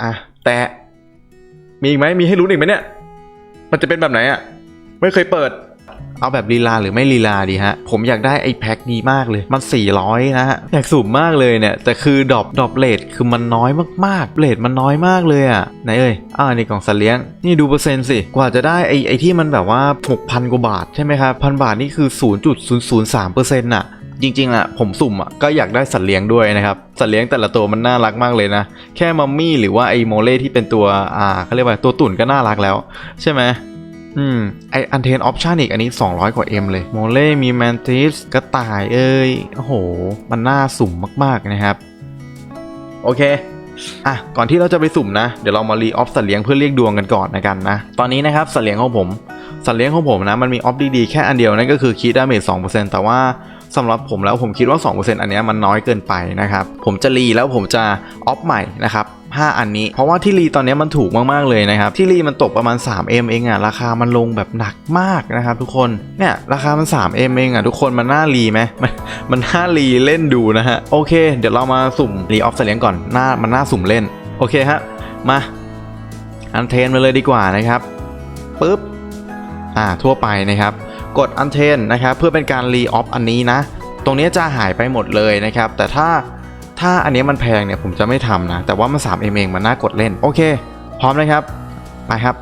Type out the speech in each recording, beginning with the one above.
อะแต่มีอีกไหมมีให้ลุ้อีกไหมเนี่ย มันจะเป็นแบบไหนอะ ไม่เคยเปิด เอาแบบลีลาหรือไม่ลีลาดีฮะ ผมอยากได้ไอ้แพ็คนี้มากเลย มัน 400 นะฮะ อยากสุ่มมากเลยเนี่ย แต่คือดรอปดรอปเลทคือมันน้อยมากๆเลทมันน้อยมากเลยอะ ไหนเอ่ยอ่านี่กล่องสัตว์เลี้ยง นี่ดูเปอร์เซ็นต์สิ กว่าจะได้ไอ้ไอ้ที่มันแบบว่า 6,000 กว่าบาทใช่ไหมครับพันบาทนี่คือ 0.003%น่ะ จริงๆอะผมสุ่มอะก็อยากได้สัตว์เลี้ยงด้วยนะครับ สัตว์เลี้ยงแต่ละตัวมันน่ารักมากเลยนะ แค่มัมมี่หรือว่าไอ้โมเล่ที่เป็นตัวอ่าเขาเรียกว่าตัวตุ่นก็น่ารักแล้ว ใช่ไหมอืมไออันเทนออปชันอีกอันนี้ 200 กว่า M เลยโมเล่มีแมนติสกระต่ายเอ้ยโอ้โห มันน่าสุ่มมากๆนะครับ โอเคอะก่อนที่เราจะไปสุ่มนะ เดี๋ยวเรามารีออฟสัตว์เลี้ยงเพื่อเรียกดวงกันก่อนนะกันนะ ตอนนี้นะครับสัตว์เลี้ยงของผมสัตว์เลี้ยงของผมนะมันมีออฟดีๆแค่อันเดียวนั่นก็คือคีดดาเมจ2%แต่ว่า สำหรับผมแล้วผมคิดว่า 2%อันนี้มันน้อยเกินไปนะครับ ผมจะรีแล้วผมจะออฟใหม่นะครับ5 อันนี้ เพราะว่าที่รีตอนนี้มันถูกมากๆเลยนะครับ ที่รีมันตกประมาณ 3M เองอะราคามันลงแบบหนักมากนะครับทุกคนเนี่ยราคามัน 3M เองอะทุกคนมันน่ารีไหมมันมันน่ารีเล่นดูนะฮะโอเค เดี๋ยวเรามาสุ่มรีออฟเสลียงก่อนหน้ามันน่าสุ่มเล่นโอเคฮะมาอันเทนมาเลยดีกว่านะครับปึ๊บอ่าทั่วไปนะครับ กดอันเทนนะครับเพื่อเป็นการรีออฟอันนี้นะ ตรงนี้จะหายไปหมดเลยนะครับ แต่ถ้าถ้าอันนี้มันแพงเนี่ยผมจะไม่ทำนะ แต่ว่ามัน3 m เองมันน่ากดเล่น โอเค พร้อมนะครับมาครับ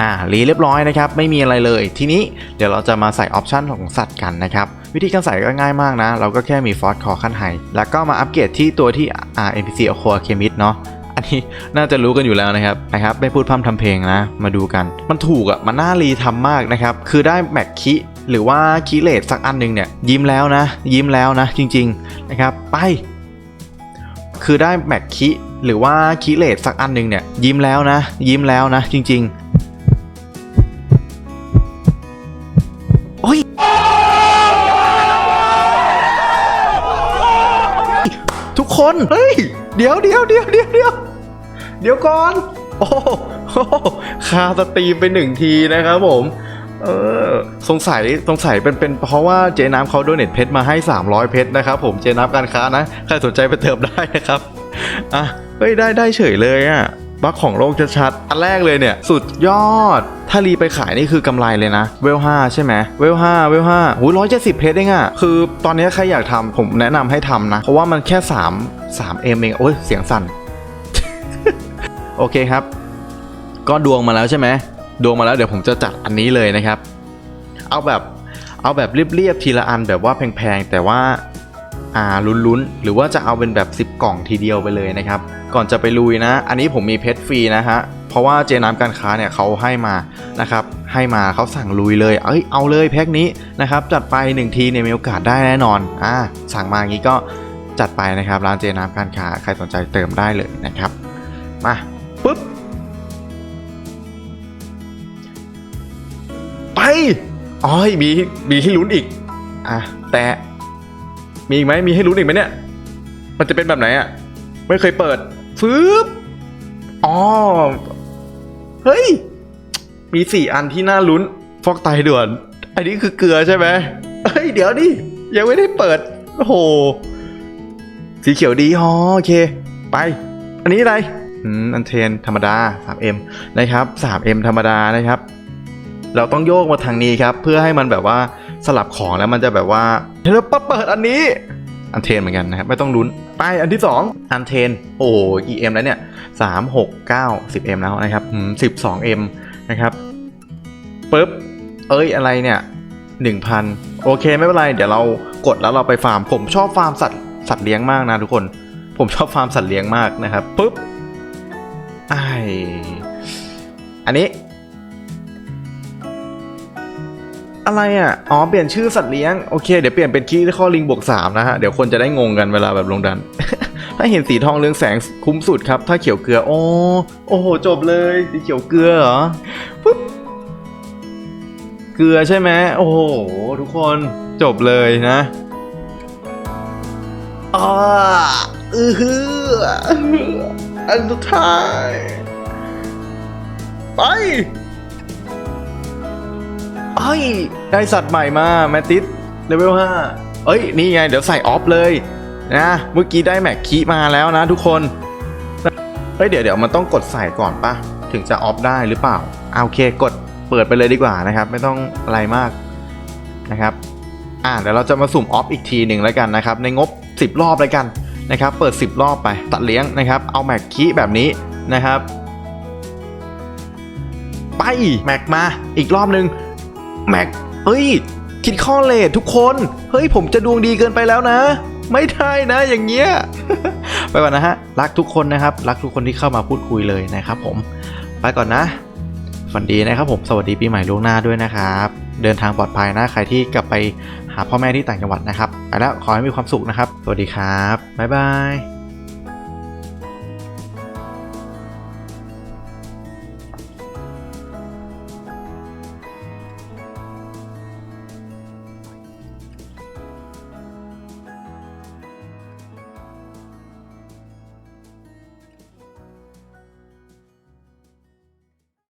อ่ารีเรียบร้อยนะครับ ไม่มีอะไรเลย ทีนี้เดี๋ยวเราจะมาใส่ออปชันของสัตว์กันนะครับ วิธีการใส่ก็ง่ายมากนะ เราก็แค่มีฟอสคอขั้นไฮแล้วก็มาอัปเกรดที่ตัวที่อ่า NPC อโคอาเคมิดเนาะ อันนี้น่าจะรู้กันอยู่แล้วนะครับนะครับไม่พูดพร่ำทำเพลงนะ มาดูกัน มันถูกอะ่ะมันน่ารีทำมากนะครับ คือได้แม็กคิหรือว่าคีเลตสักอันหนึ่งเนี่ยยิ้มแล้วนะ ยิ้มแล้วนะ จริง ๆนะครับ ไป คือได้แม็กคิหรือว่าคีเลตสักอันหนึ่งเนี่ยยิ้มแล้วนะ ยิ้มแล้วนะ จริงๆโอ้ยทุกคน เฮ้ย เดี๋ยวเดี๋ยวเดี๋ยวเดี๋ยวเดี๋ยว เดี๋ยวก่อน โอ้โหคาสตรีมไปหนึ่งทีนะครับผม เออ สงสัย สงสัยเป็น เป็นเพราะว่าเจน้ำเขาโดเนทเพชรมาให้ 300 เพชรนะครับผม เจน้ำการค้านะ ใครสนใจไปเติมได้นะครับ อะ เฮ้ย ได้ ได้เฉยเลยอะบัคของโลกชัดๆ อันแรกเลยเนี่ย สุดยอด ถ้ารีไปขายนี่คือกำไรเลยนะ เวล5ใช่ไหม เวล5เวล5หูร้อยเจ็ดสิบเพชรเองอะคือตอนนี้ใครอยากทำผมแนะนำให้ทำนะ เพราะว่ามันแค่3 3เอ็มเอง โอ้ย เสียงสั่น โอเคครับ ก็ดวงมาแล้วใช่ไหมดวงมาแล้วเดี๋ยวผมจะจัดอันนี้เลยนะครับ เอาแบบเอาแบบเรียบๆทีละอันแบบว่าแพงๆแต่ว่าอ่าลุ้นๆ หรือว่าจะเอาเป็นแบบ 10 กล่องทีเดียวไปเลยนะครับ ก่อนจะไปลุยนะ อันนี้ผมมีเพชรฟรีนะฮะเพราะว่าเจน้ำการค้าเนี่ยเขาให้มานะครับ ให้มาเขาสั่งลุยเลย เอ้ยเอาเลยแพ็คนี้นะครับ จัดไป 1 ทีเนี่ยมีโอกาสได้แน่นอนอ่าสั่งมาอย่างนี้ก็จัดไปนะครับร้านเจน้ำการค้าใครสนใจเติมได้เลยนะครับ มา ปุ๊บ ไปอ๋อยมีมีให้ลุ้นอีก อะ แต่ มีอีกไหมมีให้ลุ้นอีกไหมเนี่ย มันจะเป็นแบบไหนอะ่ะ ไม่เคยเปิดฟืบอ๋อ เฮ้ย มีสี่อันที่น่าลุ้น ฟอกไตด่วน อันนี้คือเกลือใช่ไหมเฮ้ย เดี๋ยวดิ ยังไม่ได้เปิด โอ้โห สีเขียวดีฮอโอเค ไป อันนี้อะไร อันเทนธรรมดา 3M นะครับ 3M ธรรมดานะครับ เราต้องโยกมาทางนี้ครับ เพื่อให้มันแบบว่าสลับของแล้วมันจะแบบว่าเราปั๊บเปิดอันนี้ อันเทนเหมือนกันนะครับไม่ต้องลุ้นไปอันที่ 2 อันเทน โอ้กี่เอ็มแล้วเนี่ยสามหกเก้าสิบเอ็มแล้วนะครับสิบสองเอ็มนะครับปึ๊บเอ้ยอะไรเนี่ยหนึ่งพันโอเคไม่เป็นไร เดี๋ยวเรากดแล้วเราไปฟาร์ม ผมชอบฟาร์มสัตว์สัตว์เลี้ยงมากนะทุกคน ผมชอบฟาร์มสัตว์เลี้ยงมากนะครับปึ๊บ ไออันนี้ อะไรอะ อ๋อ เปลี่ยนชื่อสัตว์เลี้ยง โอเค เดี๋ยวเปลี่ยนเป็นคีย์ข้อลิงบวก3นะฮะ เดี๋ยวคนจะได้งงกันเวลาแบบลงดัน ถ้าเห็นสีทองเรืองแสงคุ้มสุดครับ ถ้าเขียวเกลือ โอ้โอ้โห จบเลย สีเขียวเกลือเหรอปุ๊บเกลือใช่ไหมโอ้โห ทุกคนจบเลยนะอ่าอือฮือ อันสุดท้าย ไป เอ้ย ได้สัตว์ใหม่มาแมตติสเลเวล5เอ้ย นี่ไง เดี๋ยวใส่ออฟเลยนะ เมื่อกี้ได้แม็กคีมาแล้วนะทุกคน เฮ้ย เดี๋ยวเดี๋ยวมันต้องกดใส่ก่อนปะถึงจะออฟได้หรือเปล่าอ่าโอเค กดเปิดไปเลยดีกว่านะครับ ไม่ต้องอะไรมากนะครับ อ่าเดี๋ยวเราจะมาสุ่มออฟอีกทีหนึ่งแล้วกันนะครับ ในงบ 10 รอบแล้วกัน นะครับ เปิด 10 รอบไป ตัดเลี้ยงนะครับ เอาแม็กคีแบบนี้นะครับ ไปแม็กมาอีกรอบหนึ่งแม็กเฮ้ย คิดข้อเลททุกคน เฮ้ย ผมจะดวงดีเกินไปแล้วนะ ไม่ได้นะอย่างเงี้ย ไปก่อนนะฮะ รักทุกคนนะครับ รักทุกคนที่เข้ามาพูดคุยเลยนะครับผม ไปก่อนนะ ฝันดีนะครับผม สวัสดีปีใหม่ล่วงหน้าด้วยนะครับ เดินทางปลอดภัยนะ ใครที่กลับไปหาพ่อแม่ที่ต่างจังหวัดนะครับ ไปแล้วขอให้มีความสุขนะครับ สวัสดีครับ บ๊ายบาย